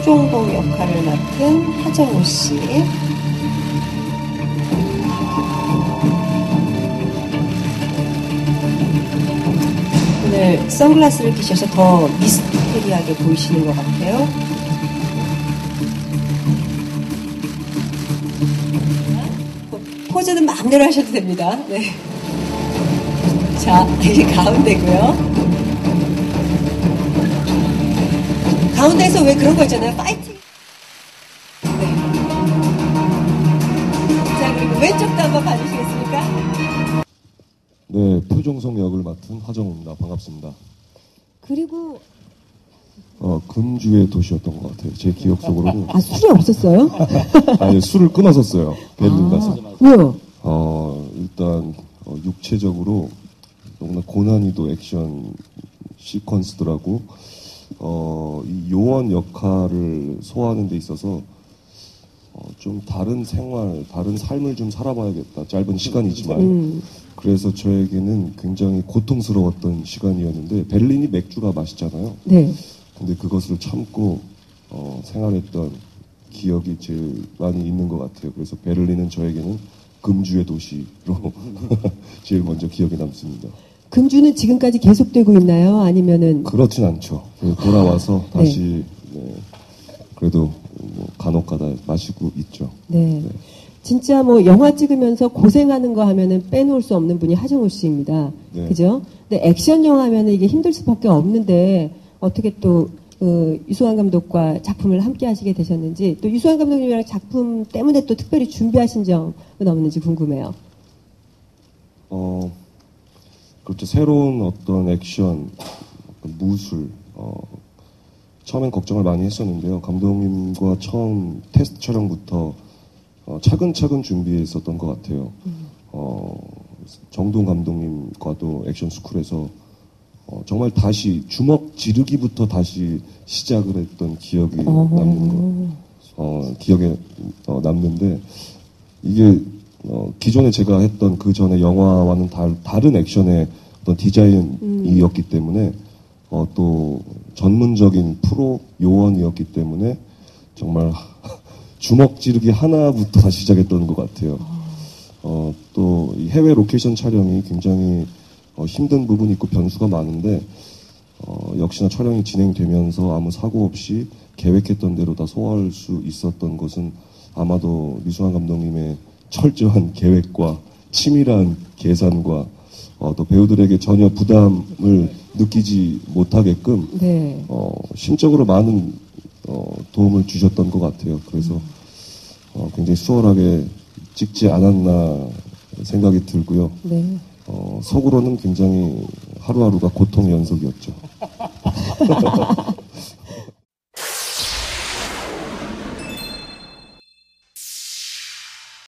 토종복 역할을 맡은 하정우 씨. 오늘 선글라스를 끼셔서 더 미스테리하게 보이시는 것 같아요. 포즈는 마음대로 하셔도 됩니다. 네. 자, 이제 가운데고요. 가운데에서 왜 그런 거 있잖아요. 파이팅. 네. 자, 그리고 왼쪽도 한번 봐주시겠습니까? 네, 표종성 역을 맡은 하정우입니다. 반갑습니다. 그리고 어, 금주의 도시였던 것 같아요. 제 기억 속으로는. 아, 술이 없었어요? 아니, 술을 끊었었어요. 벨린 가서. 왜요? 어, 일단, 어, 육체적으로 너무나 고난이도 액션 시퀀스더라고, 어, 이 요원 역할을 소화하는 데 있어서, 어, 좀 다른 생활, 다른 삶을 좀 살아봐야겠다. 짧은 시간이지만. 음. 그래서 저에게는 굉장히 고통스러웠던 시간이었는데, 베를린이 맥주가 맛있잖아요. 네. 근데 그것을 참고 어, 생활했던 기억이 제일 많이 있는 것 같아요. 그래서 베를린은 저에게는 금주의 도시로 제일 먼저 기억에 남습니다. 금주는 지금까지 계속되고 있나요? 아니면은 그렇진 않죠. 그 돌아와서 다시 네, 그래도 뭐 간혹가다 마시고 있죠. 네. 진짜 뭐 영화 찍으면서 고생하는 거 하면은 빼놓을 수 없는 분이 하정우 씨입니다. 네. 그죠? 근데 액션 영화 하면은 이게 힘들 수밖에 없는데 어떻게 또 어, 유수환 감독과 작품을 함께 하시게 되셨는지 또 유수환 감독님이랑 작품 때문에 또 특별히 준비하신 점은 없는지 궁금해요. 어, 그렇죠. 새로운 어떤 액션, 어떤 무술, 어, 처음엔 걱정을 많이 했었는데요. 감독님과 처음 테스트 촬영부터 어, 차근차근 준비했었던 것 같아요. 어, 정동 감독님과도 액션 스쿨에서 어, 정말 다시 주먹 지르기부터 다시 시작을 했던 기억이 남는 거, 어, 기억에 어, 남는데 이게 어, 기존에 제가 했던 그 전에 영화와는 달, 다른 액션의 어떤 디자인이었기 때문에 어, 또 전문적인 프로 요원이었기 때문에 정말 주먹 지르기 하나부터 다시 시작했던 것 같아요. 어, 또이 해외 로케이션 촬영이 굉장히 어, 힘든 부분이 있고 변수가 많은데 어, 역시나 촬영이 진행되면서 아무 사고 없이 계획했던 대로 다 소화할 수 있었던 것은 아마도 미수환 감독님의 철저한 계획과 치밀한 계산과 어, 또 배우들에게 전혀 부담을 느끼지 못하게끔 네. 어, 심적으로 많은 어, 도움을 주셨던 것 같아요. 그래서 어, 굉장히 수월하게 찍지 않았나 생각이 들고요. 네. 어, 속으로는 굉장히 하루하루가 고통의 연속이었죠.